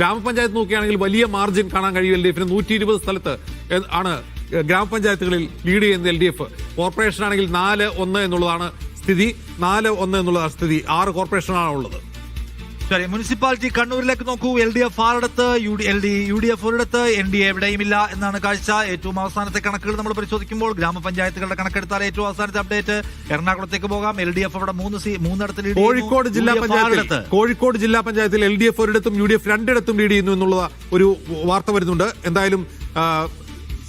ഗ്രാമപഞ്ചായത്ത് നോക്കുകയാണെങ്കിൽ വലിയ മാർജിൻ കാണാൻ കഴിയും എൽ ഡി എഫിന്. നൂറ്റി ഇരുപത് സ്ഥലത്ത് ആണ് ഗ്രാമപഞ്ചായത്തുകളിൽ ലീഡ് ചെയ്യുന്നത് എൽ ഡി എഫ്. കോർപ്പറേഷൻ ആണെങ്കിൽ നാല് ഒന്ന് എന്നുള്ളതാണ് സ്ഥിതി. നാല് ഒന്ന് എന്നുള്ളതാണ് സ്ഥിതി. ആറ് കോർപ്പറേഷനാണ് ഉള്ളത് ശരി മുനിസിപ്പാലിറ്റി കണ്ണൂരിലേക്ക് നോക്കൂ. L D F ആറിടത്ത് U D L D U D F ഒരിടത്ത്? എൻ ഡി എ എവിടെയുമില്ല എന്നാണ് കാഴ്ച. ഏറ്റവും അവസാനത്തെ കണക്കുകൾ നമ്മൾ പരിശോധിക്കുമ്പോൾ ഗ്രാമപഞ്ചായത്തുകളുടെ കണക്കെടുത്താൽ ഏറ്റവും അവസാനത്തെ അപ്ഡേറ്റ് എറണാകുളത്തേക്ക് പോകാം. എൽ ഡി എഫ് അവിടെ മൂന്ന് സീ മൂന്നിടത്ത് കോഴിക്കോട് ജില്ലാ പഞ്ചായത്ത് കോഴിക്കോട് ജില്ലാ പഞ്ചായത്തിൽ എൽ ഡി എഫ് ഒരിടത്തും യു ഡി എഫ് രണ്ടിടത്തും ലീഡ് ചെയ്യുന്നു എന്നുള്ള ഒരു വാർത്ത വരുന്നുണ്ട്. എന്തായാലും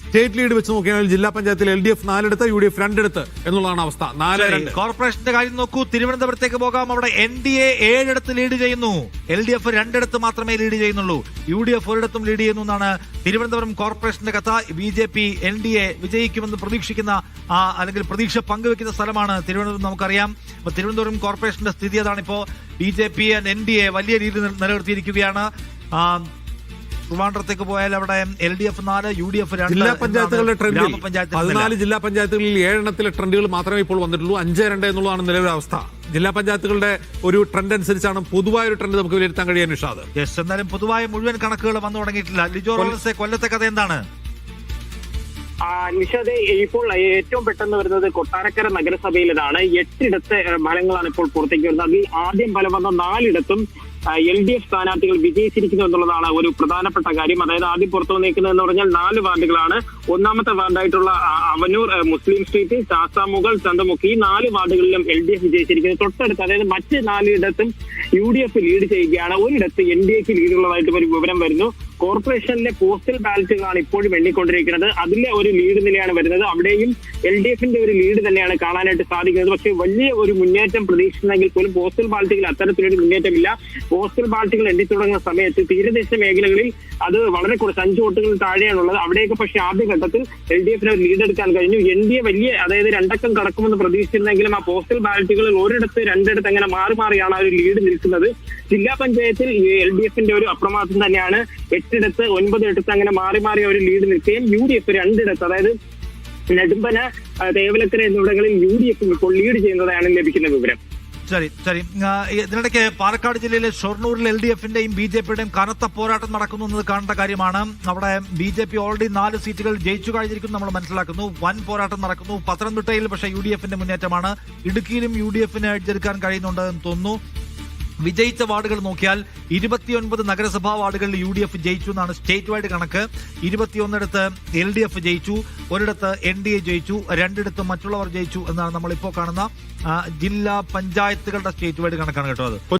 സ്റ്റേറ്റ് ലീഡ് വെച്ച് നോക്കുകയാണെങ്കിൽ ജില്ലാ പഞ്ചായത്തിൽ എൽ ഡി എഫ് നാലെടുത്ത് യു ഡി എഫ് രണ്ടെടുത്ത് എന്നുള്ളതാണ് അവസ്ഥ. നാല് കോർപ്പറേഷന്റെ കാര്യം നോക്കൂ. തിരുവനന്തപുരത്തേക്ക് പോകാം. അവിടെ എൻ ഡി എ ഏഴിടത്ത് ലീഡ് ചെയ്യുന്നു. എൽ ഡി എഫ് രണ്ടിടത്ത് മാത്രമേ ലീഡ് ചെയ്യുന്നുള്ളൂ. യു ഡി എഫ് ഒരിടത്തും ലീഡ് ചെയ്യുന്നു എന്നാണ് തിരുവനന്തപുരം കോർപ്പറേഷന്റെ കഥ. B J P N D A വിജയിക്കുമെന്ന് പ്രതീക്ഷിക്കുന്ന അല്ലെങ്കിൽ പ്രതീക്ഷ പങ്കുവെക്കുന്ന സ്ഥലമാണ് തിരുവനന്തപുരം നമുക്കറിയാം. അപ്പൊ തിരുവനന്തപുരം കോർപ്പറേഷന്റെ സ്ഥിതി അതാണിപ്പോ. B J P and N D A വലിയ രീതിയിൽ നിലനിർത്തിയിരിക്കുകയാണ്. ട്രിവാൻഡ്രത്തേക്ക് പോയാൽ അവിടെ എൽ ഡി എഫ് നാല് യു ഡി എഫ് രണ്ട് ജില്ലാ പഞ്ചായത്തുകളുടെ ട്രെൻഡ്. പതിനാല് ജില്ലാ പഞ്ചായത്തുകളിൽ ഏഴെണ്ണത്തിലെ ട്രെൻഡുകൾ മാത്രമേ ഇപ്പോൾ വന്നിട്ടുള്ളൂ. അഞ്ച് രണ്ട് എന്നുള്ളതാണ് നിലവിലെ അവസ്ഥ ജില്ലാ പഞ്ചായത്തുകളുടെ ഒരു ട്രെൻഡ് അനുസരിച്ചാണ് പൊതുവായ ഒരു ട്രെൻഡ് നമുക്ക് വിലയിരുത്താൻ കഴിയാൻ നിഷാദ് യെസ് എന്നാലും പൊതുവായ മുഴുവൻ കണക്കുകൾ വന്നു തുടങ്ങിയിട്ടില്ല. ലിജോ റോളൻസെ കൊല്ലത്തെ കഥ എന്താണ്? നിഷാദെ ഇപ്പോൾ ഏറ്റവും പെട്ടെന്ന് വരുന്നത് കൊട്ടാരക്കര നഗരസഭയിലേതാണ്. എട്ടിടത്തെ ഫലങ്ങളാണ് ഇപ്പോൾ പുറത്തേക്ക് വരുന്നത്. അതിൽ ആദ്യം ഫലം വന്ന നാലിടത്തും എൽ ഡി എഫ് സ്ഥാനാർത്ഥികൾ വിജയിച്ചിരിക്കുന്നു എന്നുള്ളതാണ് ഒരു പ്രധാനപ്പെട്ട കാര്യം. അതായത് ആദ്യം പുറത്തു വന്നിരിക്കുന്നത് എന്ന് പറഞ്ഞാൽ നാല് വാർഡുകളാണ്. ഒന്നാമത്തെ വാർഡായിട്ടുള്ള അവനൂർ മുസ്ലിം സ്ട്രീറ്റ് ചാസാമുകൾ ചന്തമുഖി നാല് വാർഡുകളിലും എൽ ഡി എഫ് വിജയിച്ചിരിക്കുന്നു. തൊട്ടടുത്ത് അതായത് മറ്റ് നാലിടത്തും യു ഡി എഫ് ലീഡ് ചെയ്യുകയാണ്. ഒരിടത്ത് എൻ ഡി എക്ക് ലീഡുള്ളതായിട്ട് ഒരു വിവരം വരുന്നു. കോർപ്പറേഷനിലെ പോസ്റ്റൽ ബാലറ്റുകളാണ് ഇപ്പോഴും എണ്ണിക്കൊണ്ടിരിക്കുന്നത്. അതിലെ ഒരു ലീഡ് നിലയാണ് വരുന്നത്. അവിടെയും എൽ ഡി എഫിന്റെ ഒരു ലീഡ് തന്നെയാണ് കാണാനായിട്ട് സാധിക്കുന്നത്. പക്ഷേ വലിയ ഒരു മുന്നേറ്റം പ്രതീക്ഷിച്ചെങ്കിൽ പോലും പോസ്റ്റൽ ബാലറ്റുകൾ അത്തരത്തിലൊരു മുന്നേറ്റമില്ല. പോസ്റ്റൽ ബാലറ്റുകൾ എണ്ണി തുടങ്ങുന്ന സമയത്ത് തീരദേശ മേഖലകളിൽ അത് വളരെ കുറച്ച് അഞ്ച് വോട്ടുകൾ താഴെയാണുള്ളത്. അവിടെയൊക്കെ പക്ഷേ ആദ്യഘട്ടത്തിൽ എൽ ഡി എഫിന് ലീഡ് എടുക്കാൻ കഴിഞ്ഞു. എൻ ഡി എ വലിയ അതായത് രണ്ടക്കം കടക്കുമെന്ന് പ്രതീക്ഷിച്ചിരുന്നെങ്കിലും ആ പോസ്റ്റൽ ബാലറ്റുകളിൽ ഒരിടത്ത് രണ്ടിടത്ത് അങ്ങനെ മാറി മാറിയാണ് ആ ഒരു ലീഡ് നിൽക്കുന്നത്. ജില്ലാ പഞ്ചായത്തിൽ എൽ ഡി എഫിന്റെ ഒരു അപ്രമാദം തന്നെയാണ്. എട്ടിടത്ത് ഒൻപത് ഇടത്ത് അങ്ങനെ മാറി മാറി അവർ ലീഡ് നിൽക്കുകയും യു ഡി എഫ് രണ്ടിടത്ത് അതായത് നെടുമ്പന തേവലക്കര എന്നിവിടങ്ങളിൽ യു ഡി എഫ് ഇപ്പോൾ ലീഡ് ചെയ്യുന്നതാണ് ലഭിക്കുന്ന വിവരം. ശരി ശരി. ഇതിനിടയ്ക്ക് പാലക്കാട് ജില്ലയിലെ ഷൊർണൂരിൽ എൽ ഡി എഫിന്റെയും ബി ജെ പിയുടെയും കനത്ത പോരാട്ടം നടക്കുന്നു എന്നത് കാണേണ്ട കാര്യമാണ്. അവിടെ ബി ജെ പി ഓൾറെഡി നാല് സീറ്റുകൾ ജയിച്ചു കഴിഞ്ഞിരിക്കുന്നു നമ്മൾ മനസ്സിലാക്കുന്നു. വൻ പോരാട്ടം നടക്കുന്നു. പത്തനംതിട്ടയിൽ പക്ഷേ യു ഡി എഫിന്റെ മുന്നേറ്റമാണ്. ഇടുക്കിയിലും യു ഡി എഫിന് അടിച്ചെടുക്കാൻ കഴിയുന്നുണ്ട് എന്ന് തോന്നുന്നു. വിജയിച്ച വാർഡുകൾ നോക്കിയാൽ ഇരുപത്തിയൊൻപത് നഗരസഭാ വാർഡുകളിൽ യു ഡി എഫ് ജയിച്ചു എന്നാണ് സ്റ്റേറ്റ് വൈഡ് കണക്ക്. ഇരുപത്തിയൊന്നിടത്ത് എൽ ഡി എഫ് ജയിച്ചു ഒരിടത്ത് എൻ ഡി എ ജയിച്ചു രണ്ടിടത്ത് മറ്റുള്ളവർ ജയിച്ചു എന്നാണ് നമ്മൾ ഇപ്പോൾ കാണുന്ന ജില്ലാ പഞ്ചായത്തുകളുടെ സ്റ്റേറ്റ് വൈഡ് കണക്കാണ് കേട്ടോ അത്.